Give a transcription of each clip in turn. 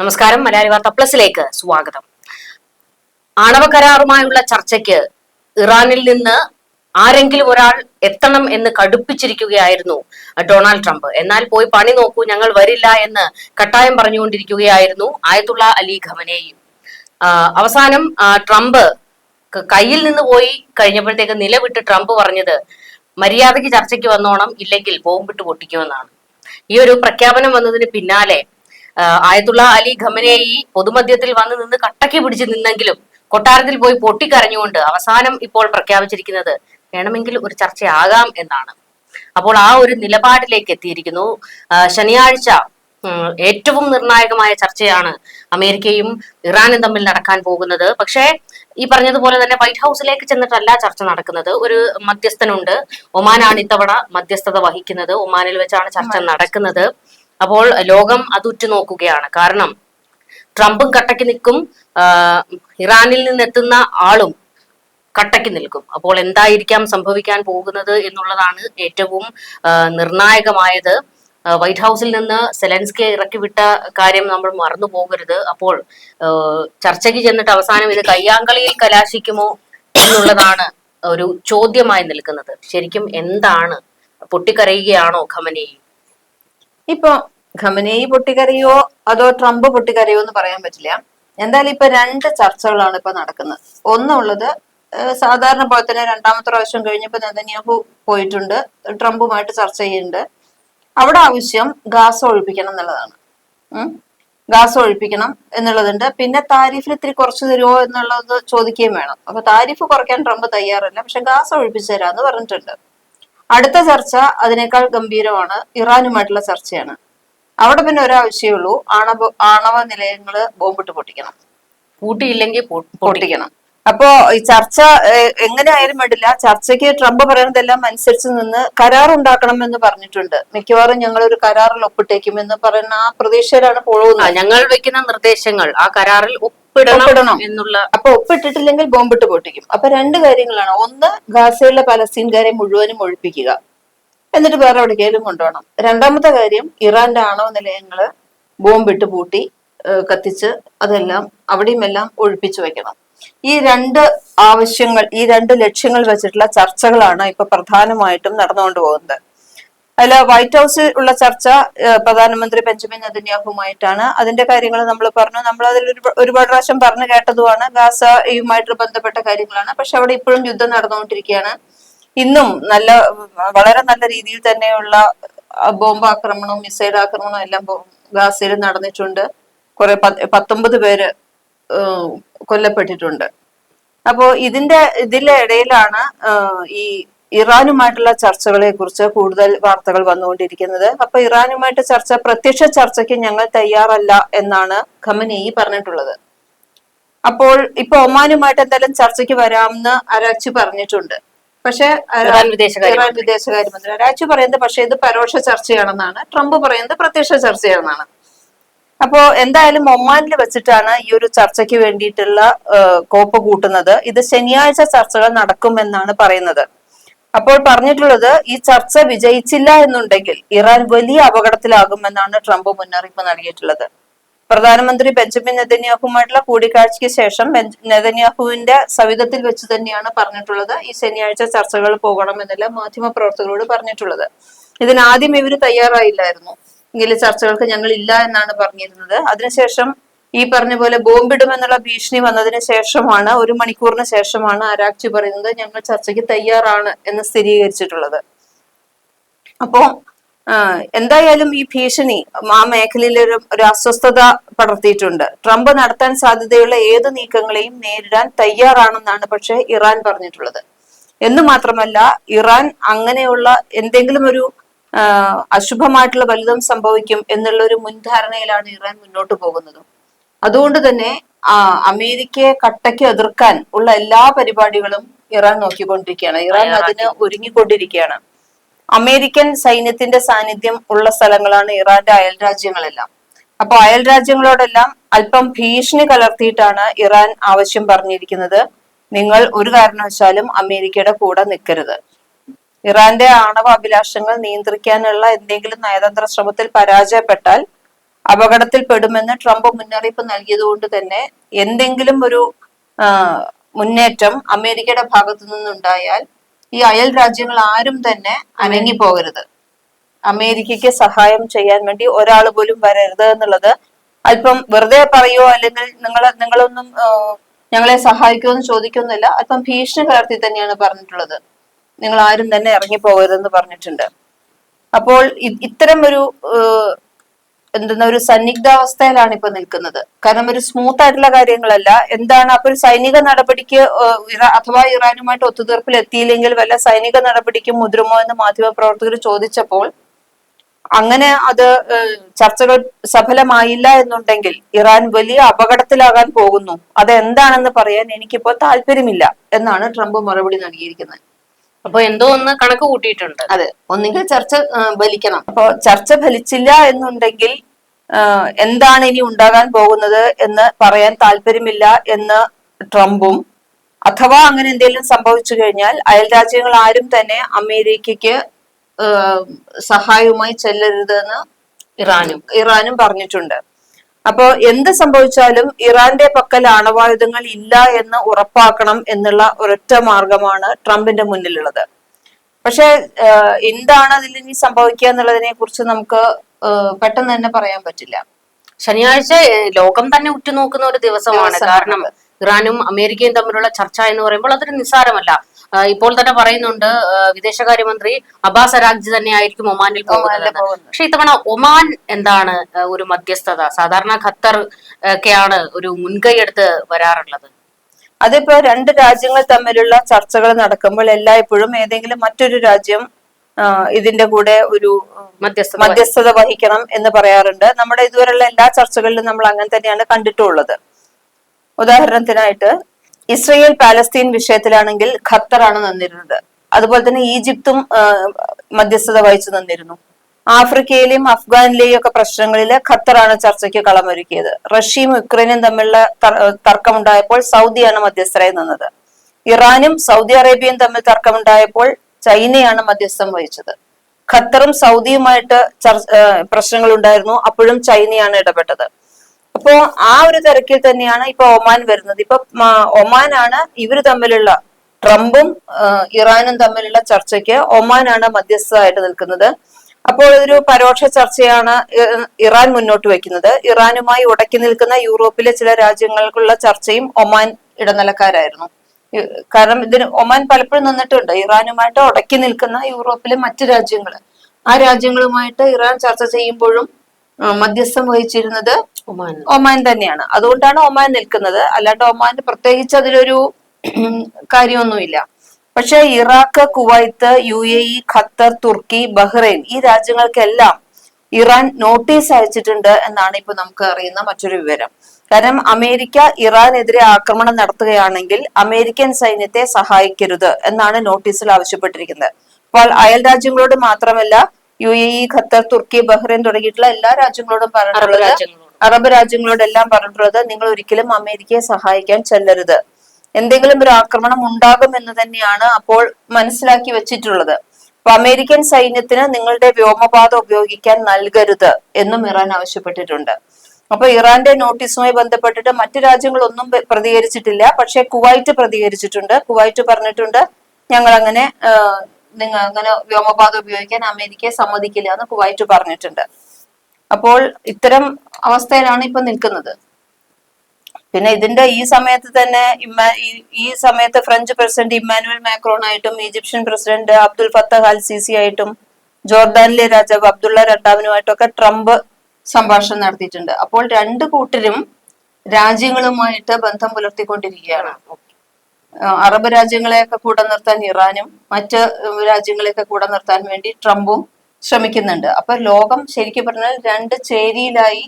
നമസ്കാരം. മലയാളി വാർത്ത പ്ലസിലേക്ക് സ്വാഗതം. ആണവ കരാറുമായുള്ള ചർച്ചയ്ക്ക് ഇറാനിൽ നിന്ന് ആരെങ്കിലും ഒരാൾ എത്തണം എന്ന് കടുപ്പിച്ചിരിക്കുകയായിരുന്നു ഡൊണാൾഡ് ട്രംപ്. എന്നാൽ പോയി പണി നോക്കൂ ഞങ്ങൾ വരില്ല എന്ന് കട്ടായം പറഞ്ഞുകൊണ്ടിരിക്കുകയായിരുന്നു ആയത്തുള്ള അലി ഖമനേയും. അവസാനം ട്രംപ് കയ്യിൽ നിന്ന് പോയി കഴിഞ്ഞപ്പോഴത്തേക്ക് നിലവിട്ട് ട്രംപ് പറഞ്ഞത് മര്യാദയ്ക്ക് ചർച്ചയ്ക്ക് വന്നോണം ഇല്ലെങ്കിൽ ബോംബിട്ട് പൊട്ടിക്കുമെന്നാണ്. ഈ ഒരു പ്രഖ്യാപനം വന്നതിന് പിന്നാലെ ആയത്തുള്ള അലി ഖമനേയി പൊതുമധ്യത്തിൽ വന്ന് നിന്ന് കട്ടക്കി പിടിച്ച് നിന്നെങ്കിലും കൊട്ടാരത്തിൽ പോയി പൊട്ടിക്കരഞ്ഞുകൊണ്ട് അവസാനം ഇപ്പോൾ പ്രഖ്യാപിച്ചിരിക്കുന്നത് വേണമെങ്കിൽ ഒരു ചർച്ചയാകാം എന്നാണ്. അപ്പോൾ ആ ഒരു നിലപാടിലേക്ക് എത്തിയിരിക്കുന്നു. ശനിയാഴ്ച ഏറ്റവും നിർണായകമായ ചർച്ചയാണ് അമേരിക്കയും ഇറാനും തമ്മിൽ നടക്കാൻ പോകുന്നത്. പക്ഷേ ഈ പറഞ്ഞതുപോലെ തന്നെ വൈറ്റ് ഹൗസിലേക്ക് ചെന്നിട്ടല്ല ചർച്ച നടക്കുന്നത്. ഒരു മധ്യസ്ഥനുണ്ട്. ഒമാനാണ് ഇത്തവണ മധ്യസ്ഥത വഹിക്കുന്നത്. ഒമാനിൽ വെച്ചാണ് ചർച്ച നടക്കുന്നത്. അപ്പോൾ ലോകം അത് ഉറ്റുനോക്കുകയാണ്. കാരണം ട്രംപും കട്ടക്ക് നിൽക്കും ഇറാനിൽ നിന്നെത്തുന്ന ആളും കട്ടക്ക് നിൽക്കും. അപ്പോൾ എന്തായിരിക്കാം സംഭവിക്കാൻ പോകുന്നത് എന്നുള്ളതാണ് ഏറ്റവും നിർണായകമായത്. വൈറ്റ് ഹൗസിൽ നിന്ന് സെലൻസ്കെ ഇറക്കി വിട്ട കാര്യം നമ്മൾ മറന്നു പോകരുത്. അപ്പോൾ ചർച്ചയ്ക്ക് ചെന്നിട്ട് അവസാനം ഇത് കയ്യാങ്കളിയിൽ കലാശിക്കുമോ എന്നുള്ളതാണ് ഒരു ചോദ്യമായി നിൽക്കുന്നത്. ശരിക്കും എന്താണ് പൊട്ടിക്കരയുകയാണോ ഖമനേയി? ഇപ്പൊ ഖമനേയി പൊട്ടിക്കറിയോ അതോ ട്രംപ് പൊട്ടിക്കറിയോ എന്ന് പറയാൻ പറ്റില്ല. എന്തായാലും ഇപ്പൊ രണ്ട് ചർച്ചകളാണ് ഇപ്പൊ നടക്കുന്നത്. ഒന്നുള്ളത് സാധാരണ പോലെ തന്നെ രണ്ടാമത്തെ പ്രാവശ്യം കഴിഞ്ഞപ്പോ നെതന്യാഹു പോയിട്ടുണ്ട്. ട്രംപുമായിട്ട് ചർച്ച ചെയ്യുന്നുണ്ട്. അവിടെ ആവശ്യം ഗാസ് ഒഴിപ്പിക്കണം എന്നുള്ളതാണ്. ഗാസ് ഒഴിപ്പിക്കണം എന്നുള്ളതുണ്ട്. പിന്നെ താരിഫിൽ ഇത്തിരി കുറച്ച് തരുമോ എന്നുള്ളത് ചോദിക്കുകയും വേണം. അപ്പൊ താരിഫ് കുറയ്ക്കാൻ ട്രംപ് തയ്യാറല്ല. പക്ഷെ ഗാസ് ഒഴിപ്പിച്ചു തരാന്ന് പറഞ്ഞിട്ടുണ്ട്. അടുത്ത ചർച്ച അതിനേക്കാൾ ഗംഭീരമാണ് ഇറാനുമായിട്ടുള്ള ചർച്ചയാണ്. അവിടെ പിന്നെ ഒരാവശ്യമേ ഉള്ളൂ. ആണവ ആണവ നിലയങ്ങൾ ബോംബിട്ട് പൊട്ടിക്കണം. പൂട്ടിയില്ലെങ്കിൽ പൊട്ടിക്കണം. അപ്പോ ഈ ചർച്ച എങ്ങനെയായാലും എങ്ങനെ ആയാലും വേണ്ടില്ല. ചർച്ചയ്ക്ക് ട്രംപ് പറയുന്നതെല്ലാം അനുസരിച്ച് നിന്ന് കരാർ ഉണ്ടാക്കണം എന്ന് പറഞ്ഞിട്ടുണ്ട്. മിക്കവാറും ഞങ്ങൾ ഒരു കരാറിൽ ഒപ്പിട്ടേക്കും എന്ന് പറയുന്ന ആ പ്രതീക്ഷയിലാണ് പോകുന്നത് ഞങ്ങൾ വെക്കുന്ന നിർദ്ദേശങ്ങൾ ആ കരാറിൽ ഒപ്പിടണം. എന്നുള്ള അപ്പൊ ഒപ്പിട്ടിട്ടില്ലെങ്കിൽ ബോംബിട്ട് പൊട്ടിക്കും. അപ്പൊ രണ്ട് കാര്യങ്ങളാണ്. ഒന്ന് ഗാസയിലെ പലസ്തീൻകാരെ മുഴുവനും ഒഴിപ്പിക്കുക. എന്നിട്ട് വേറെ എവിടേക്കെങ്കിലും കൊണ്ടുപോകണം. രണ്ടാമത്തെ കാര്യം ഇറാന്റെ ആണവ നിലയങ്ങൾ ബോംബിട്ട് പൂട്ടി കത്തിച്ച് അതെല്ലാം അവിടെയും എല്ലാം ഒഴിപ്പിച്ചു വെക്കണം. ഈ രണ്ട് ആവശ്യങ്ങൾ ഈ രണ്ട് ലക്ഷ്യങ്ങൾ വെച്ചിട്ടുള്ള ചർച്ചകളാണ് ഇപ്പൊ പ്രധാനമായിട്ടും നടന്നുകൊണ്ട് പോകുന്നത്. അതിൽ വൈറ്റ് ഹൗസിൽ ഉള്ള ചർച്ച പ്രധാനമന്ത്രി ബെഞ്ചമിൻ നെതന്യാഹുമായിട്ടാണ് അതിന്റെ കാര്യങ്ങൾ നമ്മൾ പറഞ്ഞു. നമ്മൾ അതിൽ ഒരു- ഒരുപാട് പ്രാവശ്യം പറഞ്ഞു കേട്ടതുമാണ്. ഗാസയുമായിട്ട് ബന്ധപ്പെട്ട കാര്യങ്ങളാണ്. പക്ഷെ അവിടെ ഇപ്പോഴും യുദ്ധം നടന്നുകൊണ്ടിരിക്കുകയാണ്. ഇന്നും നല്ല വളരെ നല്ല രീതിയിൽ തന്നെയുള്ള ബോംബ് ആക്രമണവും മിസൈൽ ആക്രമണവും എല്ലാം ഗാസയിൽ നടന്നിട്ടുണ്ട്. കുറെ പത്ത് പത്തൊമ്പത് പേര് കൊല്ലപ്പെട്ടിട്ടുണ്ട്. അപ്പോ ഇതിന്റെ ഇതിലെ ഇടയിലാണ് ഈ ഇറാനുമായിട്ടുള്ള ചർച്ചകളെ കുറിച്ച് കൂടുതൽ വാർത്തകൾ വന്നുകൊണ്ടിരിക്കുന്നത്. അപ്പൊ ഇറാനുമായിട്ട് ചർച്ച പ്രത്യക്ഷ ചർച്ചയ്ക്ക് ഞങ്ങൾ തയ്യാറല്ല എന്നാണ് ഖമനേയി പറഞ്ഞിട്ടുള്ളത്. അപ്പോൾ ഇപ്പൊ ഒമാനുമായിട്ട് എന്തായാലും ചർച്ചയ്ക്ക് വരാമെന്ന് അരാച്ചു പറഞ്ഞിട്ടുണ്ട്. പക്ഷെ ഇറാൻ വിദേശകാര്യ മന്ത്രി. വിദേശകാര്യമന്ത്രി അരാച്ചു പറയുന്നത് പക്ഷെ ഇത് പരോക്ഷ ചർച്ചയാണെന്നാണ്. ട്രംപ് പറയുന്നത് പ്രത്യക്ഷ ചർച്ചയാണെന്നാണ്. അപ്പോ എന്തായാലും ഒമാനിൽ വെച്ചിട്ടാണ് ഈ ഒരു ചർച്ചയ്ക്ക് വേണ്ടിയിട്ടുള്ള കോപ്പ് കൂട്ടുന്നത്. ഇത് ശനിയാഴ്ച ചർച്ചകൾ നടക്കുമെന്നാണ് പറയുന്നത്. അപ്പോൾ പറഞ്ഞിട്ടുള്ളത് ഈ ചർച്ച വിജയിച്ചില്ല എന്നുണ്ടെങ്കിൽ ഇറാൻ വലിയ അപകടത്തിലാകുമെന്നാണ് ട്രംപ് മുന്നറിയിപ്പ് നൽകിയിട്ടുള്ളത്. പ്രധാനമന്ത്രി ബെഞ്ചമിൻ നെതന്യാഹുമായിട്ടുള്ള കൂടിക്കാഴ്ചയ്ക്ക് ശേഷം നെതന്യാഹുവിന്റെ സവിധത്തിൽ വെച്ച് തന്നെയാണ് പറഞ്ഞിട്ടുള്ളത്. ഈ ശനിയാഴ്ച ചർച്ചകൾ പോകണമെന്നല്ല മാധ്യമ പ്രവർത്തകരോട് പറഞ്ഞിട്ടുള്ളത്. ഇതിനാദ്യം ഇവർ തയ്യാറായില്ലായിരുന്നു. ഇങ്ങനെ ചർച്ചകൾക്ക് ഞങ്ങൾ ഇല്ല എന്നാണ് പറഞ്ഞിരുന്നത്. അതിനുശേഷം ഈ പറഞ്ഞ പോലെ ബോംബിടുമെന്നുള്ള ഭീഷണി വന്നതിന് ശേഷമാണ് ഒരു മണിക്കൂറിന് ശേഷമാണ് അരാക്ചി പറയുന്നത് ഞങ്ങൾ ചർച്ചയ്ക്ക് തയ്യാറാണ് എന്ന് സ്ഥിരീകരിച്ചിട്ടുള്ളത്. അപ്പോ എന്തായാലും ഈ ഭീഷണി ആ മേഖലയിൽ ഒരു ഒരു അസ്വസ്ഥത പടർത്തിയിട്ടുണ്ട്. ട്രംപ് നടത്താൻ സാധ്യതയുള്ള ഏത് നീക്കങ്ങളെയും നേരിടാൻ തയ്യാറാണെന്നാണ് പക്ഷേ ഇറാൻ പറഞ്ഞിട്ടുള്ളത്. എന്ന് മാത്രമല്ല ഇറാൻ അങ്ങനെയുള്ള എന്തെങ്കിലും ഒരു അശുഭമായിട്ടുള്ള വലുതും സംഭവിക്കും എന്നുള്ള ഒരു മുൻധാരണയിലാണ് ഇറാൻ മുന്നോട്ട് പോകുന്നത്. അതുകൊണ്ട് തന്നെ ആ അമേരിക്കയെ കട്ടയ്ക്ക് എതിർക്കാൻ ഉള്ള എല്ലാ പരിപാടികളും ഇറാൻ നോക്കിക്കൊണ്ടിരിക്കുകയാണ്. ഇറാൻ അതിന് ഒരുങ്ങിക്കൊണ്ടിരിക്കുകയാണ്. അമേരിക്കൻ സൈന്യത്തിന്റെ സാന്നിധ്യം ഉള്ള സ്ഥലങ്ങളാണ് ഇറാന്റെ അയൽ രാജ്യങ്ങളെല്ലാം. അപ്പൊ അയൽ രാജ്യങ്ങളോടെല്ലാം അല്പം ഭീഷണി കലർത്തിയിട്ടാണ് ഇറാൻ ആവശ്യം പറഞ്ഞിരിക്കുന്നത്. നിങ്ങൾ ഒരു കാരണവശാലും അമേരിക്കയുടെ കൂടെ നിൽക്കരുത്. ഇറാന്റെ ആണവ അഭിലാഷങ്ങൾ നിയന്ത്രിക്കാനുള്ള എന്തെങ്കിലും നയതന്ത്ര ശ്രമത്തിൽ പരാജയപ്പെട്ടാൽ അപകടത്തിൽ പെടുമെന്ന് ട്രംപ് മുന്നറിയിപ്പ് നൽകിയതുകൊണ്ട് തന്നെ എന്തെങ്കിലും ഒരു മുന്നേറ്റം അമേരിക്കയുടെ ഭാഗത്തു നിന്നുണ്ടായാൽ ഈ അയൽ രാജ്യങ്ങൾ ആരും തന്നെ അനങ്ങി പോകരുത് അമേരിക്കയ്ക്ക് സഹായം ചെയ്യാൻ വേണ്ടി ഒരാൾ പോലും വരരുത് എന്നുള്ളത് അല്പം വെറുതെ പറയോ അല്ലെങ്കിൽ നിങ്ങൾ നിങ്ങളൊന്നും ഞങ്ങളെ സഹായിക്കുമോ എന്ന് ചോദിക്കുന്നില്ല. അല്പം ഭീഷണി കലർത്തി തന്നെയാണ് പറഞ്ഞിട്ടുള്ളത്. നിങ്ങൾ ആരും തന്നെ ഇറങ്ങി പോകരുതെന്ന് പറഞ്ഞിട്ടുണ്ട്. അപ്പോൾ ഇത്തരം ഒരു എന്തെന്ന ഒരു സന്നിഗ്ധാവസ്ഥയിലാണ് ഇപ്പൊ നിൽക്കുന്നത്. കാരണം ഒരു സ്മൂത്ത് ആയിട്ടുള്ള കാര്യങ്ങളല്ല. എന്താണ് അപ്പൊ ഒരു സൈനിക നടപടിക്ക് അഥവാ ഇറാനുമായിട്ട് ഒത്തുതീർപ്പിൽ എത്തിയില്ലെങ്കിൽ വല്ല സൈനിക നടപടിക്ക് മുതിരുമോ എന്ന് മാധ്യമപ്രവർത്തകർ ചോദിച്ചപ്പോൾ അങ്ങനെ അത് ചർച്ചകൾ സഫലമായില്ല എന്നുണ്ടെങ്കിൽ ഇറാൻ വലിയ അപകടത്തിലാകാൻ പോകുന്നു. അത് എന്താണെന്ന് പറയാൻ എനിക്കിപ്പോൾ താല്പര്യമില്ല എന്നാണ് ട്രംപ് മറുപടി നൽകിയിരിക്കുന്നത്. അപ്പൊ എന്തോ ഒന്ന് കണക്ക് കൂട്ടിയിട്ടുണ്ട്. അതെ ഒന്നുകിൽ ചർച്ച ഫലിക്കണം. അപ്പൊ ചർച്ച ഫലിച്ചില്ല എന്നുണ്ടെങ്കിൽ എന്താണ് ഇനി ഉണ്ടാകാൻ പോകുന്നത് എന്ന് പറയാൻ താല്പര്യമില്ല എന്ന് ട്രംപും അഥവാ അങ്ങനെ എന്തെങ്കിലും സംഭവിച്ചു കഴിഞ്ഞാൽ അയൽ രാജ്യങ്ങൾ ആരും തന്നെ അമേരിക്കയ്ക്ക് സഹായവുമായി ചെല്ലരുതെന്ന് ഇറാനും. ഇറാനും പറഞ്ഞിട്ടുണ്ട്. അപ്പോ എന്ത് സംഭവിച്ചാലും ഇറാന്റെ പക്കൽ ആണവായുധങ്ങൾ ഇല്ല എന്ന് ഉറപ്പാക്കണം എന്നുള്ള ഒരൊറ്റ മാർഗമാണ് ട്രംപിന്റെ മുന്നിലുള്ളത്. പക്ഷെ എന്താണ് അതിൽ ഇനി സംഭവിക്കുക എന്നുള്ളതിനെ കുറിച്ച് നമുക്ക് പെട്ടെന്ന് തന്നെ പറയാൻ പറ്റില്ല. ശനിയാഴ്ച ലോകം തന്നെ ഉറ്റുനോക്കുന്ന ഒരു ദിവസമാണ്. കാരണം ഇറാനും അമേരിക്കയും തമ്മിലുള്ള ചർച്ച എന്ന് പറയുമ്പോൾ അതൊരു നിസ്സാരമല്ല. ഇപ്പോൾ തന്നെ പറയുന്നുണ്ട് വിദേശകാര്യമന്ത്രി അബ്ബാസ് അരാജ് തന്നെ ആയിരിക്കും ഒമാനിൽ പോകുന്നത്. പക്ഷെ ഇത്തവണ ഒമാൻ എന്താണ് ഒരു മധ്യസ്ഥത? സാധാരണ ഖത്തർ ഒക്കെയാണ് ഒരു മുൻകൈ എടുത്ത് വരാറുള്ളത്. അതിപ്പോ രണ്ട് രാജ്യങ്ങൾ തമ്മിലുള്ള ചർച്ചകൾ നടക്കുമ്പോൾ എല്ലായ്പ്പോഴും ഏതെങ്കിലും മറ്റൊരു രാജ്യം ഇതിന്റെ കൂടെ ഒരു മധ്യസ്ഥത മധ്യസ്ഥത വഹിക്കണം എന്ന് പറയാറുണ്ട്. നമ്മുടെ ഇതുവരെയുള്ള എല്ലാ ചർച്ചകളിലും നമ്മൾ അങ്ങനെ തന്നെയാണ് കണ്ടിട്ടുള്ളത്. ഉദാഹരണത്തിനായിട്ട് ഇസ്രയേൽ പാലസ്തീൻ വിഷയത്തിലാണെങ്കിൽ ഖത്തറാണ് നിന്നിരുന്നത്. അതുപോലെ തന്നെ ഈജിപ്തും മധ്യസ്ഥത വഹിച്ചു നിന്നിരുന്നു. ആഫ്രിക്കയിലെയും അഫ്ഗാനിലെയും ഒക്കെ പ്രശ്നങ്ങളിൽ ഖത്തറാണ് ചർച്ചയ്ക്ക് കളമൊരുക്കിയത്. റഷ്യയും യുക്രൈനും തമ്മിലുള്ള തർ- തർക്കമുണ്ടായപ്പോൾ സൗദിയാണ് മധ്യസ്ഥരായി നിന്നത്. ഇറാനും സൗദി അറേബ്യയും തമ്മിൽ തർക്കമുണ്ടായപ്പോൾ ചൈനയാണ് മധ്യസ്ഥം വഹിച്ചത്. ഖത്തറും സൗദിയുമായിട്ട് പ്രശ്നങ്ങൾ ഉണ്ടായിരുന്നു അപ്പോഴും ചൈനയാണ് ഇടപെട്ടത്. അപ്പോ ആ ഒരു തിരക്കിൽ തന്നെയാണ് ഇപ്പൊ ഒമാൻ വരുന്നത്. ഇപ്പൊ ഒമാനാണ് ഇവർ തമ്മിലുള്ള ട്രംപും ഇറാനും തമ്മിലുള്ള ചർച്ചയ്ക്ക് ഒമാനാണ് മധ്യസ്ഥമായിട്ട് നിൽക്കുന്നത്. അപ്പോൾ ഇതൊരു പരോക്ഷ ചർച്ചയാണ് ഇറാൻ മുന്നോട്ട് വയ്ക്കുന്നത്. ഇറാനുമായി ഉടക്കി നിൽക്കുന്ന യൂറോപ്പിലെ ചില രാജ്യങ്ങൾക്കുള്ള ചർച്ചയും ഒമാൻ ഇടനിലക്കാരായിരുന്നു. കാരണം ഇതിന് ഒമാൻ പലപ്പോഴും നിന്നിട്ടുണ്ട്. ഇറാനുമായിട്ട് ഉടക്കി നിൽക്കുന്ന യൂറോപ്പിലെ മറ്റു രാജ്യങ്ങൾ ആ രാജ്യങ്ങളുമായിട്ട് ഇറാൻ ചർച്ച ചെയ്യുമ്പോഴും മധ്യസ്ഥം വഹിച്ചിരുന്നത് ഒമാൻ. ഒമാൻ തന്നെയാണ്. അതുകൊണ്ടാണ് ഒമാൻ നിൽക്കുന്നത്. അല്ലാണ്ട് ഒമാൻ പ്രത്യേകിച്ച് അതിലൊരു കാര്യമൊന്നുമില്ല. പക്ഷേ Iraq Kuwait U A E Qatar Turkey Bahrain ഈ രാജ്യങ്ങൾക്കെല്ലാം ഇറാൻ നോട്ടീസ് അയച്ചിട്ടുണ്ട് എന്നാണ് ഇപ്പൊ നമുക്ക് അറിയുന്ന മറ്റൊരു വിവരം. കാരണം അമേരിക്ക ഇറാനെതിരെ ആക്രമണം നടത്തുകയാണെങ്കിൽ അമേരിക്കൻ സൈന്യത്തെ സഹായിക്കരുത് എന്നാണ് നോട്ടീസിൽ ആവശ്യപ്പെട്ടിരിക്കുന്നത്. അപ്പോൾ അയൽ രാജ്യങ്ങളോട് മാത്രമല്ല U A E Qatar Turkey Bahrain തുടങ്ങിയിട്ടുള്ള എല്ലാ രാജ്യങ്ങളോടും പറഞ്ഞിട്ടുള്ളത് അറബ് രാജ്യങ്ങളോടെല്ലാം പറഞ്ഞിട്ടുള്ളത് നിങ്ങൾ ഒരിക്കലും അമേരിക്കയെ സഹായിക്കാൻ ചെല്ലരുത്. എന്തെങ്കിലും ഒരു ആക്രമണം ഉണ്ടാകും എന്ന് തന്നെയാണ് അപ്പോൾ മനസ്സിലാക്കി വെച്ചിട്ടുള്ളത്. അപ്പൊ അമേരിക്കൻ സൈന്യത്തിന് നിങ്ങളുടെ വ്യോമപാത ഉപയോഗിക്കാൻ നൽകരുത് എന്നും ഇറാൻ ആവശ്യപ്പെട്ടിട്ടുണ്ട്. അപ്പൊ ഇറാന്റെ നോട്ടീസുമായി ബന്ധപ്പെട്ടിട്ട് മറ്റു രാജ്യങ്ങളൊന്നും പ്രതികരിച്ചിട്ടില്ല. പക്ഷെ കുവൈറ്റ് പ്രതികരിച്ചിട്ടുണ്ട്. കുവൈറ്റ് പറഞ്ഞിട്ടുണ്ട് ഞങ്ങൾ അങ്ങനെ നിങ്ങൾ അങ്ങനെ വ്യോമപാത ഉപയോഗിക്കാൻ അമേരിക്കയെ സമ്മതിക്കില്ല എന്ന് കുവൈറ്റ് പറഞ്ഞിട്ടുണ്ട്. അപ്പോൾ ഇത്തരം അവസ്ഥയിലാണ് ഇപ്പൊ നിൽക്കുന്നത്. പിന്നെ ഇതിന്റെ ഈ സമയത്ത് തന്നെ ഈ- സമയത്ത് ഫ്രഞ്ച് പ്രസിഡന്റ് ഇമ്മാനുവൽ മാക്രോൺ ആയിട്ടും Egyptian president Abdul Fattah al Sisi ആയിട്ടും ജോർദാനിലെ രാജാവ് അബ്ദുള്ള രണ്ടാമനുമായിട്ടൊക്കെ ട്രംപ് സംഭാഷണം നടത്തിയിട്ടുണ്ട്. അപ്പോൾ രണ്ട് കൂട്ടരും രാജ്യങ്ങളുമായിട്ട് ബന്ധം പുലർത്തിക്കൊണ്ടിരിക്കുകയാണ്. അറബ് രാജ്യങ്ങളെയൊക്കെ കൂടെ നിർത്താൻ ഇറാനും മറ്റ് രാജ്യങ്ങളെയൊക്കെ കൂടെ നിർത്താൻ വേണ്ടി ട്രംപും ശ്രമിക്കുന്നുണ്ട്. അപ്പൊ ലോകം ശരിക്കും പറഞ്ഞാൽ രണ്ട് ചേരിയിലായി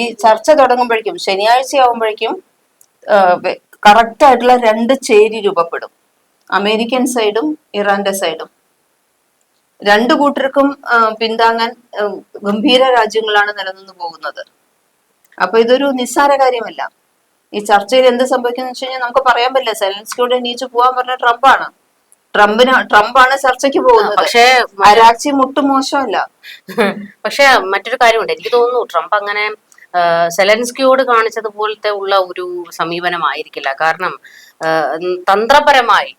ഈ ചർച്ച തുടങ്ങുമ്പോഴേക്കും ശനിയാഴ്ച ആവുമ്പോഴേക്കും കറക്റ്റ് ആയിട്ടുള്ള രണ്ട് ചേരി രൂപപ്പെടും. അമേരിക്കൻ സൈഡും ഇറാന്റെ സൈഡും. രണ്ടു കൂട്ടർക്കും പിന്താങ്ങാൻ ഗംഭീര രാജ്യങ്ങളാണ് നിലനിന്ന് പോകുന്നത്. അപ്പൊ ഇതൊരു നിസ്സാര കാര്യമല്ല. ഈ ചർച്ചയിൽ എന്ത് സംഭവിക്കുന്നു വെച്ച് കഴിഞ്ഞാൽ നമുക്ക് പറയാൻ പറ്റില്ല. സെലൻസ്കിയോട് എണീച്ച് പോവാൻ പറഞ്ഞ ട്രംപാണ്. ട്രംപിന് ട്രംപാണ് ചർച്ചയ്ക്ക് പോകുന്നത്. പക്ഷേ അരാച്ചി മുട്ടും മോശമല്ല. പക്ഷെ മറ്റൊരു കാര്യമുണ്ട്. എനിക്ക് തോന്നുന്നു ട്രംപ് അങ്ങനെ സെലൻസ്കിയോട് കാണിച്ചതുപോലത്തെ ഉള്ള ഒരു സമീപനമായിരിക്കില്ല. കാരണം തന്ത്രപരമായി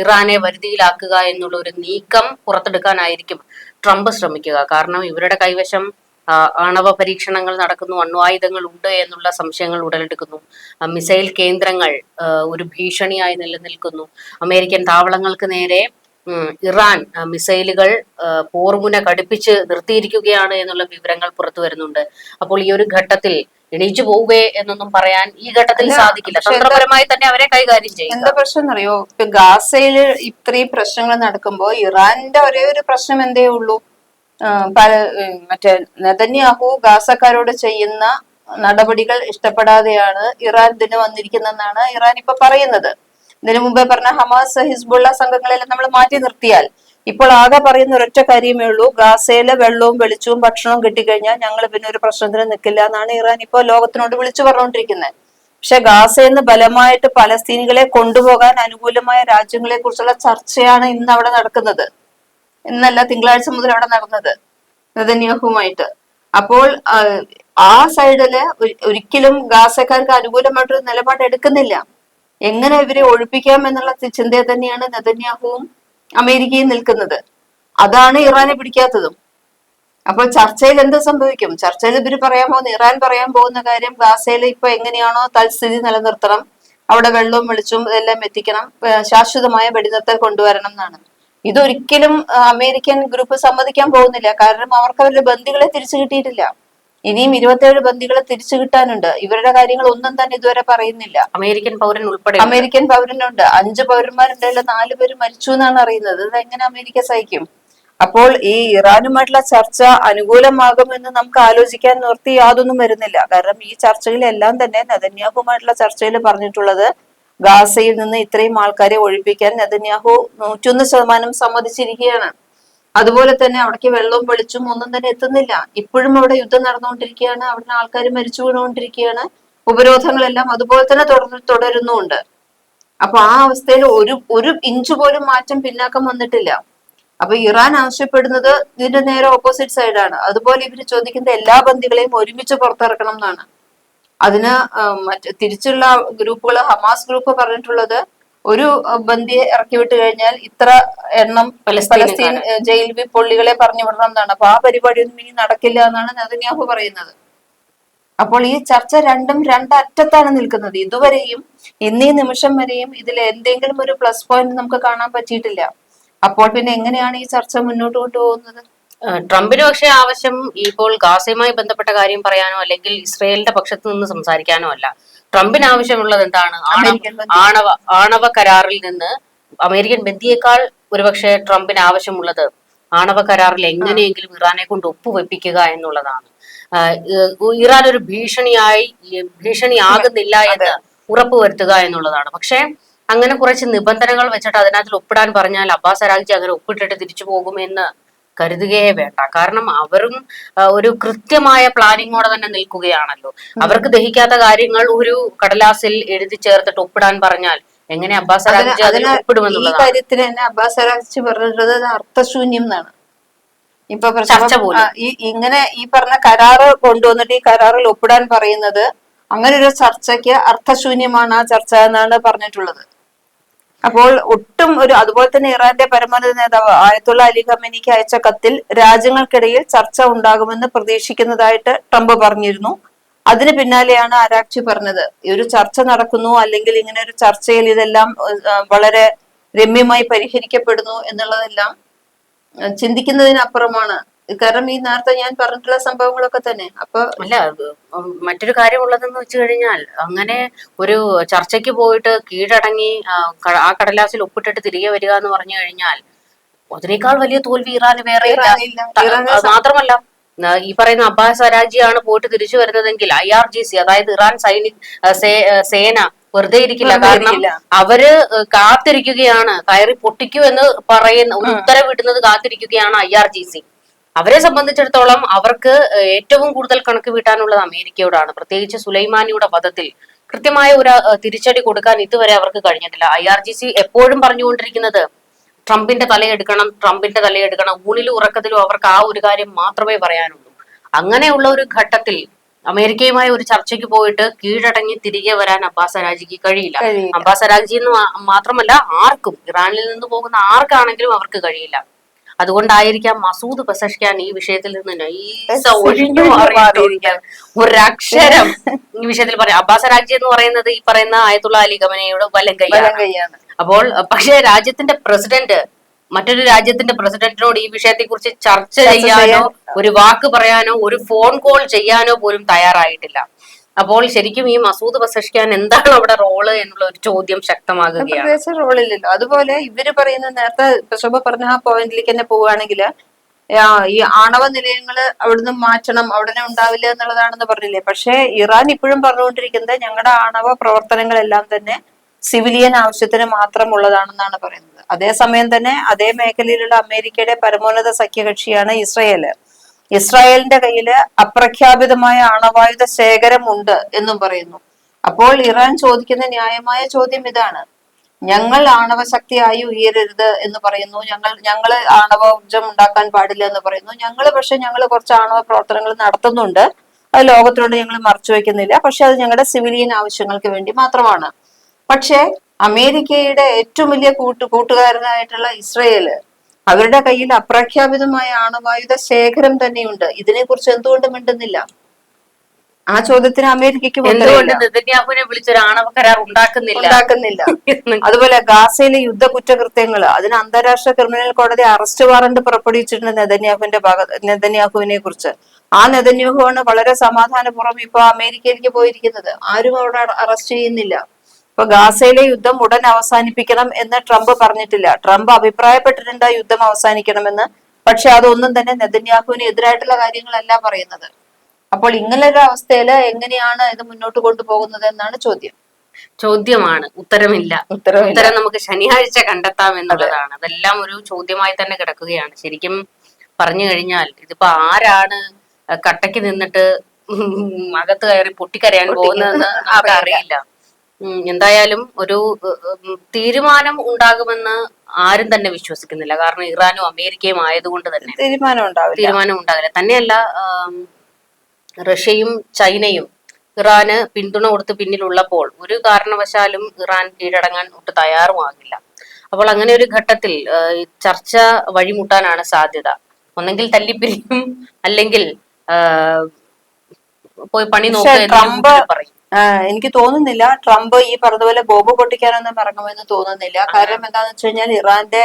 ഇറാനെ വരുതിയിലാക്കുക എന്നുള്ള ഒരു നീക്കം പുറത്തെടുക്കാനായിരിക്കും ട്രംപ് ശ്രമിക്കുക. കാരണം ഇവരുടെ കൈവശം ആണവ പരീക്ഷണങ്ങൾ നടക്കുന്നു അണ്വായുധങ്ങൾ ഉണ്ട് എന്നുള്ള സംശയങ്ങൾ ഉടലെടുക്കുന്നു. മിസൈൽ കേന്ദ്രങ്ങൾ ഒരു ഭീഷണിയായി നിലനിൽക്കുന്നു. അമേരിക്കൻ താവളങ്ങൾക്ക് നേരെ ഇറാൻ മിസൈലുകൾ പോർമുന കടുപ്പിച്ച് നിർത്തിയിരിക്കുകയാണ് എന്നുള്ള വിവരങ്ങൾ പുറത്തു വരുന്നുണ്ട്. അപ്പോൾ ഈ ഒരു ഘട്ടത്തിൽ എണീച്ചു പോവുകയെ എന്നൊന്നും പറയാൻ ഈ ഘട്ടത്തിൽ സാധിക്കില്ല. തന്ത്രപരമായി തന്നെ അവരെ കൈകാര്യം ചെയ്യും എന്താ പ്രശ്നം എന്നറിയോ ഇപ്പൊ ഗാസയിൽ ഇത്രയും പ്രശ്നങ്ങൾ നടക്കുമ്പോ ഇറാന്റെ ഒരേ ഒരു പ്രശ്നം എന്തേ ഉള്ളൂ? പല മറ്റേ നെതന്യാഹു ഗാസക്കാരോട് ചെയ്യുന്ന നടപടികൾ ഇഷ്ടപ്പെടാതെയാണ് ഇറാൻ ഇതിന് വന്നിരിക്കുന്നതെന്നാണ് ഇറാൻ ഇപ്പൊ പറയുന്നത്. ഇതിനു മുമ്പേ പറഞ്ഞ ഹമാസ് ഹിസ്ബുള്ള സംഘങ്ങളെല്ലാം നമ്മൾ മാറ്റി നിർത്തിയാൽ ഇപ്പോൾ ആകെ പറയുന്ന ഒരൊറ്റ കാര്യമേ ഉള്ളൂ. ഗാസയിലെ വെള്ളവും വെളിച്ചവും ഭക്ഷണവും കിട്ടിക്കഴിഞ്ഞാൽ ഞങ്ങൾ പിന്നെ ഒരു പ്രശ്നത്തിന് നിൽക്കില്ല എന്നാണ് ഇറാൻ ഇപ്പോൾ ലോകത്തിനോട് വിളിച്ചു പറഞ്ഞുകൊണ്ടിരിക്കുന്നത്. പക്ഷെ ഗാസയിൽ നിന്ന് ബലമായിട്ട് പലസ്തീനികളെ കൊണ്ടുപോകാൻ അനുകൂലമായ രാജ്യങ്ങളെ കുറിച്ചുള്ള ചർച്ചയാണ് ഇന്ന് അവിടെ നടക്കുന്നത്. ഇന്നല്ല തിങ്കളാഴ്ച മുതൽ അവിടെ നടന്നത് നെതന്യാഹുമായിട്ട് അപ്പോൾ ആ, സൈഡിൽ ഒരി- ഒരിക്കലും ഗാസക്കാർക്ക് അനുകൂലമായിട്ടൊരു നിലപാട് എടുക്കുന്നില്ല. എങ്ങനെ ഇവരെ ഒഴിപ്പിക്കാം എന്നുള്ള ചിന്തയെ തന്നെയാണ് നെതന്യാഹുവും അമേരിക്കയും നിൽക്കുന്നത്. അതാണ് ഇറാനെ പിടിക്കാത്തതും. അപ്പോൾ ചർച്ചയിൽ എന്ത് സംഭവിക്കും? ചർച്ചയിൽ ഇവർ പറയാൻ പോകുന്ന ഇറാൻ പറയാൻ പോകുന്ന കാര്യം ഗാസയിൽ ഇപ്പൊ എങ്ങനെയാണോ തൽസ്ഥിതി നിലനിർത്തണം അവിടെ വെള്ളവും വെളിച്ചവും ഇതെല്ലാം എത്തിക്കണം ശാശ്വതമായ വെടിനിർത്തൽ കൊണ്ടുവരണം എന്നാണ്. ഇതൊരിക്കലും അമേരിക്കൻ ഗ്രൂപ്പ് സമ്മതിക്കാൻ പോകുന്നില്ല. കാരണം അവർക്ക് അവരുടെ ബന്ദികളെ തിരിച്ചു കിട്ടിയിട്ടില്ല. ഇനിയും ഇരുപത്തേഴ് ബന്ധികളെ തിരിച്ചു കിട്ടാനുണ്ട്. ഇവരുടെ കാര്യങ്ങൾ ഒന്നും തന്നെ ഇതുവരെ പറയുന്നില്ല. അമേരിക്കൻ പൗരൻ ഉൾപ്പെടെ അമേരിക്കൻ പൗരനുണ്ട്. അഞ്ച് പൗരന്മാരുണ്ടല്ലോ നാല് പേര് മരിച്ചു എന്നാണ് അറിയുന്നത്. ഇത് എങ്ങനെ അമേരിക്ക സഹിക്കും? അപ്പോൾ ഈ ഇറാനുമായിട്ടുള്ള ചർച്ച അനുകൂലമാകുമെന്ന് നമുക്ക് ആലോചിക്കാൻ നിർത്തി യാതൊന്നും വരുന്നില്ല. കാരണം ഈ ചർച്ചയിലെല്ലാം തന്നെ നെതന്യാഹുമായിട്ടുള്ള ചർച്ചയിൽ പറഞ്ഞിട്ടുള്ളത് ഗാസയിൽ നിന്ന് ഇത്രയും ആൾക്കാരെ ഒഴിപ്പിക്കാൻ നെതന്യാഹു നൂറ്റൊന്ന് ശതമാനം സമ്മതിച്ചിരിക്കുകയാണ്. അതുപോലെ തന്നെ അവിടേക്ക് വെള്ളവും വെളിച്ചും ഒന്നും തന്നെ എത്തുന്നില്ല. ഇപ്പോഴും അവിടെ യുദ്ധം നടന്നുകൊണ്ടിരിക്കുകയാണ്. അവിടെ ആൾക്കാർ മരിച്ചു വീണുകൊണ്ടിരിക്കുകയാണ്. ഉപരോധങ്ങളെല്ലാം അതുപോലെ തന്നെ തുടർന്ന് തുടരുന്നുണ്ട് അപ്പൊ ആ അവസ്ഥയിൽ ഒരു ഒരു ഇഞ്ച് പോലും മാറ്റം പിന്നാക്കം വന്നിട്ടില്ല. അപ്പൊ ഇറാൻ ആവശ്യപ്പെടുന്നത് ഇതിന്റെ നേരെ ഓപ്പോസിറ്റ് സൈഡാണ് അതുപോലെ ഇവർ ചോദിക്കുന്ന എല്ലാ ബന്ധികളെയും ഒരുമിച്ച് പുറത്തിറക്കണം എന്നാണ്. അതിന് മറ്റ് തിരിച്ചുള്ള ഗ്രൂപ്പുകൾ ഹമാസ് ഗ്രൂപ്പ് പറഞ്ഞിട്ടുള്ളത് ഒരു ബന്ധിയെ ബന്ദിയെ ഇറക്കി വിട്ട് കഴിഞ്ഞാൽ ഇത്ര എണ്ണം. പലസ്തീൻ ജയിൽ വി പുള്ളികളെ പറഞ്ഞു വിടണം എന്നാണ്. അപ്പൊ ആ പരിപാടിയൊന്നും ഇനി നടക്കില്ല എന്നാണ് നെതന്യാഹു പറയുന്നത്. അപ്പോൾ ഈ ചർച്ച രണ്ടും രണ്ടറ്റത്താണ് നിൽക്കുന്നത്. ഇതുവരെയും ഇന്നീ നിമിഷം വരെയും ഇതിൽ എന്തെങ്കിലും ഒരു പ്ലസ് പോയിന്റ് നമുക്ക് കാണാൻ പറ്റിയിട്ടില്ല. അപ്പോൾ പിന്നെ എങ്ങനെയാണ് ഈ ചർച്ച മുന്നോട്ട് കൊണ്ടുപോകുന്നത്? ട്രംപിന് പക്ഷേ ആവശ്യം ഇപ്പോൾ ഗാസയുമായി ബന്ധപ്പെട്ട കാര്യം പറയാനോ അല്ലെങ്കിൽ ഇസ്രയേലിന്റെ പക്ഷത്ത് നിന്ന് സംസാരിക്കാനോ അല്ല. ട്രംപിന് ആവശ്യമുള്ളത് എന്താണ്? ആണവ ആണവ കരാറിൽ നിന്ന് അമേരിക്കൻ ബന്ധിയേക്കാൾ ഒരുപക്ഷെ ട്രംപിന് ആവശ്യമുള്ളത് ആണവ കരാറിൽ എങ്ങനെയെങ്കിലും ഇറാനെ കൊണ്ട് ഒപ്പുവെപ്പിക്കുക എന്നുള്ളതാണ്. ഇറാൻ ഒരു ഭീഷണിയായി ഭീഷണിയാകുന്നില്ല എന്ന് ഉറപ്പുവരുത്തുക എന്നുള്ളതാണ്. പക്ഷേ അങ്ങനെ കുറച്ച് നിബന്ധനകൾ വെച്ചിട്ട് അതിനകത്ത് ഒപ്പിടാൻ പറഞ്ഞാൽ അബ്ബാസ് അരാജി അങ്ങനെ ഒപ്പിട്ടിട്ട് തിരിച്ചു പോകുമെന്ന് കരുതുകയേ വേണ്ട. കാരണം അവരും ഒരു കൃത്യമായ പ്ലാനിങ്ങോടെ തന്നെ നിൽക്കുകയാണല്ലോ. അവർക്ക് ദഹിക്കാത്ത കാര്യങ്ങൾ ഒരു കടലാസിൽ എഴുതി ചേർത്തിട്ട് ഒപ്പിടാൻ പറഞ്ഞാൽ എങ്ങനെ അബ്ബാസ് ഈ കാര്യത്തിന് തന്നെ അബ്ബാസ് പറഞ്ഞിട്ടുള്ളത് അർത്ഥശൂന്യം എന്നാണ്. ഇപ്പൊ. ഈ ഇങ്ങനെ ഈ പറഞ്ഞ കരാറ് കൊണ്ടുവന്നിട്ട് ഈ കരാറിൽ ഒപ്പിടാൻ പറയുന്നത് അങ്ങനെ ഒരു ചർച്ചയ്ക്ക് അർത്ഥശൂന്യമാണ് ആ ചർച്ച എന്നാണ് പറഞ്ഞിട്ടുള്ളത്. അപ്പോൾ ഒട്ടും ഒരു അതുപോലെ തന്നെ ഇറാന്റെ പരമോന്നത നേതാവ് ആയത്തുള്ള അലി ഖമേനിക്ക് അയച്ച കത്തിൽ രാജ്യങ്ങൾക്കിടയിൽ ചർച്ച ഉണ്ടാകുമെന്ന് പ്രതീക്ഷിക്കുന്നതായിട്ട് ട്രംപ് പറഞ്ഞിരുന്നു. അതിന് പിന്നാലെയാണ് ആരാക്ഷി പറഞ്ഞത്. ഒരു ചർച്ച നടക്കുന്നു അല്ലെങ്കിൽ ഇങ്ങനെ ഒരു ചർച്ചയിൽ ഇതെല്ലാം വളരെ രമ്യമായി പരിഹരിക്കപ്പെടുന്നു എന്നുള്ളതെല്ലാം ചിന്തിക്കുന്നതിനപ്പുറമാണ് കാരണം ഈ നേരത്തെ ഞാൻ പറഞ്ഞിട്ടുള്ള സംഭവങ്ങളൊക്കെ തന്നെ. അപ്പൊ അല്ല മറ്റൊരു കാര്യമുള്ളതെന്ന് വെച്ച് കഴിഞ്ഞാൽ അങ്ങനെ ഒരു ചർച്ചയ്ക്ക് പോയിട്ട് കീഴടങ്ങി ആ, കടലാസിൽ ഒപ്പിട്ടിട്ട് തിരികെ വരിക എന്ന് പറഞ്ഞു കഴിഞ്ഞാൽ അതിനേക്കാൾ വലിയ തോൽവി ഇറാന് വേറെ മാത്രമല്ല ഈ പറയുന്ന അബ്ബാസ് അരാജിയാണ് പോയിട്ട് തിരിച്ചു വരുന്നതെങ്കിൽ ഐ ആർ ജി സി അതായത് ഇറാൻ സൈനിക സേന വെറുതെ ഇരിക്കില്ല. കാരണം. അവർ കാത്തിരിക്കുകയാണ്. കയറി പൊട്ടിക്കൂ എന്ന് പറയുന്ന ഉത്തരവിടുന്നത് കാത്തിരിക്കുകയാണ് ഐ ആർ ജി സി. അവരെ സംബന്ധിച്ചിടത്തോളം അവർക്ക് ഏറ്റവും കൂടുതൽ കണക്ക് വീട്ടാനുള്ളത് അമേരിക്കയോടാണ്. പ്രത്യേകിച്ച് സുലൈമാനിയുടെ വധത്തിൽ കൃത്യമായ ഒരു തിരിച്ചടി കൊടുക്കാൻ ഇതുവരെ അവർക്ക് കഴിഞ്ഞിട്ടില്ല. ഐ ആർ ജി സി എപ്പോഴും പറഞ്ഞുകൊണ്ടിരിക്കുന്നത് ട്രംപിന്റെ തലയെടുക്കണം ട്രംപിന്റെ തലയെടുക്കണം ഊണിലും ഉറക്കത്തിലും അവർക്ക് ആ ഒരു കാര്യം മാത്രമേ പറയാനുള്ളൂ. അങ്ങനെയുള്ള ഒരു ഘട്ടത്തിൽ അമേരിക്കയുമായി ഒരു ചർച്ചയ്ക്ക് പോയിട്ട് കീഴടങ്ങി തിരികെ വരാൻ അബ്ബാസ് അരാജിക്ക് കഴിയില്ല. അബ്ബാസ് അരാജി എന്ന് മാത്രമല്ല ആർക്കും ഇറാനിൽ നിന്ന് പോകുന്ന ആർക്കാണെങ്കിലും അവർക്ക് കഴിയില്ല. അതുകൊണ്ടായിരിക്കാം മസൂദ് പെസഷ്കാൻ ഈ വിഷയത്തിൽ നിന്ന് നൈസ ഒഴിഞ്ഞു മാറിയിരിക്കാൻ ഒരക്ഷരം ഈ വിഷയത്തിൽ പറയാം. അബ്ബാസ് രാജ്യം എന്ന് പറയുന്നത് ഈ പറയുന്ന ആയത്തുള്ള അലി ഖമനയുടെ കൈയാണ് വലം കൈയാണ് അപ്പോൾ പക്ഷേ രാജ്യത്തിന്റെ പ്രസിഡന്റ് മറ്റൊരു രാജ്യത്തിന്റെ പ്രസിഡന്റിനോട് ഈ വിഷയത്തെ കുറിച്ച് ചർച്ച ചെയ്യാനോ ഒരു വാക്ക് പറയാനോ ഒരു ഫോൺ കോൾ ചെയ്യാനോ പോലും തയ്യാറായിട്ടില്ല. അപ്പോൾ ശരിക്കും ഈ മസൂദ് വസഷ്കാൻ എന്താണ് അവിടെ റോൾ എന്നുള്ള ഒരു ചോദ്യം ശക്തമാകുകയാണ്. പ്രത്യേകിച്ച് റോളില്ലല്ലോ അതുപോലെ ഇവർ പറയുന്ന നേരത്തെ പ്രശോഭ പറഞ്ഞ ആ പോയിന്റിലേക്ക് തന്നെ പോവുകയാണെങ്കിൽ ഈ ആണവ നിലയങ്ങൾ അവിടുന്ന് മാറ്റണം അവിടെ ഉണ്ടാവില്ല എന്നുള്ളതാണെന്ന് പറഞ്ഞില്ലേ? പക്ഷേ ഇറാൻ ഇപ്പോഴും പറഞ്ഞുകൊണ്ടിരിക്കുന്നത് ഞങ്ങളുടെ ആണവ പ്രവർത്തനങ്ങളെല്ലാം തന്നെ സിവിലിയൻ ആവശ്യത്തിന് മാത്രമുള്ളതാണെന്നാണ് പറയുന്നത്. അതേസമയം തന്നെ അതേ മേഖലയിലുള്ള അമേരിക്കയുടെ പരമോന്നത സഖ്യകക്ഷിയാണ് ഇസ്രയേൽ. ഇസ്രായേലിന്റെ കയ്യിൽ അപ്രഖ്യാപിതമായ ആണവായുധ ശേഖരമുണ്ട് എന്നും പറയുന്നു. അപ്പോൾ ഇറാൻ ചോദിക്കുന്ന ന്യായമായ ചോദ്യം ഇതാണ്. ഞങ്ങൾ ആണവ ശക്തിയായി ഉയരരുത് എന്ന് പറയുന്നു. ഞങ്ങൾ ഞങ്ങൾ ആണവ ഊർജം ഉണ്ടാക്കാൻ പാടില്ല എന്ന് പറയുന്നു. ഞങ്ങൾ പക്ഷെ ഞങ്ങൾ കുറച്ച് ആണവ പ്രവർത്തനങ്ങൾ നടത്തുന്നുണ്ട്. അത് ലോകത്തിനോട് ഞങ്ങൾ മറച്ചു വെക്കുന്നില്ല. പക്ഷെ അത് ഞങ്ങളുടെ സിവിലിയൻ ആവശ്യങ്ങൾക്ക് വേണ്ടി മാത്രമാണ്. പക്ഷേ അമേരിക്കയുടെ ഏറ്റവും വലിയ കൂട്ടു കൂട്ടുകാരനായിട്ടുള്ള ഇസ്രയേൽ അവരുടെ കയ്യിൽ അപ്രഖ്യാപിതമായ ആണവായുധ ശേഖരം തന്നെയുണ്ട്. ഇതിനെക്കുറിച്ച് എന്തുകൊണ്ട് മിണ്ടുന്നില്ല? ആ ചോദ്യത്തിന് അമേരിക്കയ്ക്ക് എന്തുകൊണ്ട് ഉത്തരവില്ല. നെതന്യാഹുവിനെ വിളിച്ചൊരു ആണവ കരാർ ഉണ്ടാക്കുന്നില്ല? ഉണ്ടാക്കുന്നില്ല. അതുപോലെ ഗാസയിലെ യുദ്ധ കുറ്റകൃത്യങ്ങൾ അതിന് അന്താരാഷ്ട്ര ക്രിമിനൽ കോടതി അറസ്റ്റ് വാറണ്ട് പുറപ്പെടുവിച്ചിട്ടുണ്ട് നെതന്യാഹുവിന്റെ ഭാഗ നെതന്യാഹുവിനെ കുറിച്ച്. ആ നെതന്യാഹുവാണ് വളരെ സമാധാനപൂർവം ഇപ്പൊ അമേരിക്കയിലേക്ക് പോയിരിക്കുന്നത്. ആരും അവിടെ അറസ്റ്റ് ചെയ്യുന്നില്ല. ഇപ്പൊ ഗാസയിലെ യുദ്ധം ഉടൻ അവസാനിപ്പിക്കണം എന്ന് ട്രംപ് പറഞ്ഞിട്ടില്ല. ട്രംപ് അഭിപ്രായപ്പെട്ടിട്ടുണ്ട് യുദ്ധം അവസാനിക്കണമെന്ന്. പക്ഷെ അതൊന്നും തന്നെ നെതന്യാഹുവിന് എതിരായിട്ടുള്ള കാര്യങ്ങളല്ല പറയുന്നത്. അപ്പോൾ ഇങ്ങനെ ഒരു അവസ്ഥയിൽ എങ്ങനെയാണ് ഇത് മുന്നോട്ട് കൊണ്ടുപോകുന്നത് എന്നാണ് ചോദ്യം. ചോദ്യമാണ്. ഉത്തരമില്ല. ഉത്തരം നമുക്ക് ശനിയാഴ്ച കണ്ടെത്താം എന്നുള്ളതാണ്. അതെല്ലാം ഒരു ചോദ്യമായി തന്നെ കിടക്കുകയാണ്. ശരിക്കും പറഞ്ഞു കഴിഞ്ഞാൽ ഇതിപ്പോ ആരാണ് കട്ടയ്ക്ക് നിന്നിട്ട് അകത്ത് കയറി പൊട്ടിക്കരയാൻ പോകുന്നതെന്ന് അറിയില്ല. എന്തായാലും ഒരു തീരുമാനം ഉണ്ടാകുമെന്ന് ആരും തന്നെ വിശ്വസിക്കുന്നില്ല. കാരണം ഇറാനും അമേരിക്കയും ആയതുകൊണ്ട് തന്നെ തീരുമാനം ഉണ്ടാവില്ല. തീരുമാനം ഉണ്ടാകില്ല തന്നെയല്ല റഷ്യയും ചൈനയും ഇറാന് പിന്തുണ കൊടുത്ത് പിന്നിലുള്ളപ്പോൾ ഒരു കാരണവശാലും ഇറാൻ കീഴടങ്ങാൻ ഒട്ട് തയ്യാറുമാകില്ല. അപ്പോൾ അങ്ങനെ ഒരു ഘട്ടത്തിൽ ചർച്ച വഴിമുട്ടാനാണ് സാധ്യത. ഒന്നെങ്കിൽ തല്ലിപ്പിരിയും അല്ലെങ്കിൽ പോയി പണി നോക്കുക ട്രംപ് പറയും. എനിക്ക് തോന്നുന്നില്ല ട്രംപ് ഈ പറഞ്ഞതുപോലെ ബോംബ് പൊട്ടിക്കാനൊന്നും ഇറങ്ങുമെന്ന് തോന്നുന്നില്ല. കാരണം എന്താന്ന് വെച്ച് കഴിഞ്ഞാൽ ഇറാന്റെ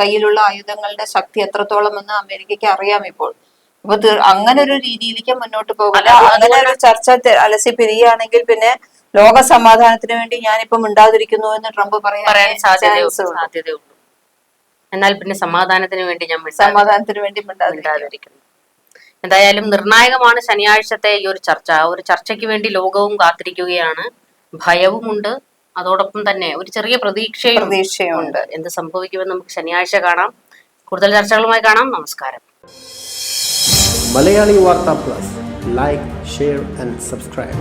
കയ്യിലുള്ള ആയുധങ്ങളുടെ ശക്തി എത്രത്തോളം എന്ന് അമേരിക്കയ്ക്ക് അറിയാം ഇപ്പോൾ. അപ്പൊ അങ്ങനെ ഒരു രീതിയിലേക്ക് മുന്നോട്ട് പോകില്ല. അങ്ങനെ ഒരു ചർച്ച അലസി പിരിയുകയാണെങ്കിൽ പിന്നെ ലോക സമാധാനത്തിന് വേണ്ടി ഞാനിപ്പം ഉണ്ടാതിരിക്കുന്നു എന്ന് ട്രംപ് പറയാൻ സാധ്യതയുള്ളൂ എന്നാൽ പിന്നെ സമാധാനത്തിന് വേണ്ടി ഞാൻ. സമാധാനത്തിന് വേണ്ടി മിണ്ടാതിരിക്കും. മിണ്ടാതിരിക്കുന്നു. എന്തായാലും നിർണായകമാണ് ശനിയാഴ്ചത്തെ ഈ ഒരു ചർച്ച. ആ ഒരു ചർച്ചയ്ക്ക് വേണ്ടി ലോകവും കാത്തിരിക്കുകയാണ്. ഭയവുമുണ്ട്. അതോടൊപ്പം തന്നെ ഒരു ചെറിയ പ്രതീക്ഷയും പ്രതീക്ഷയുണ്ട്. എന്ത് സംഭവിക്കുമെന്ന് നമുക്ക് ശനിയാഴ്ച കാണാം. കൂടുതൽ ചർച്ചകളുമായി കാണാം. നമസ്കാരം. Malayali Vartha plus. Like share and subscribe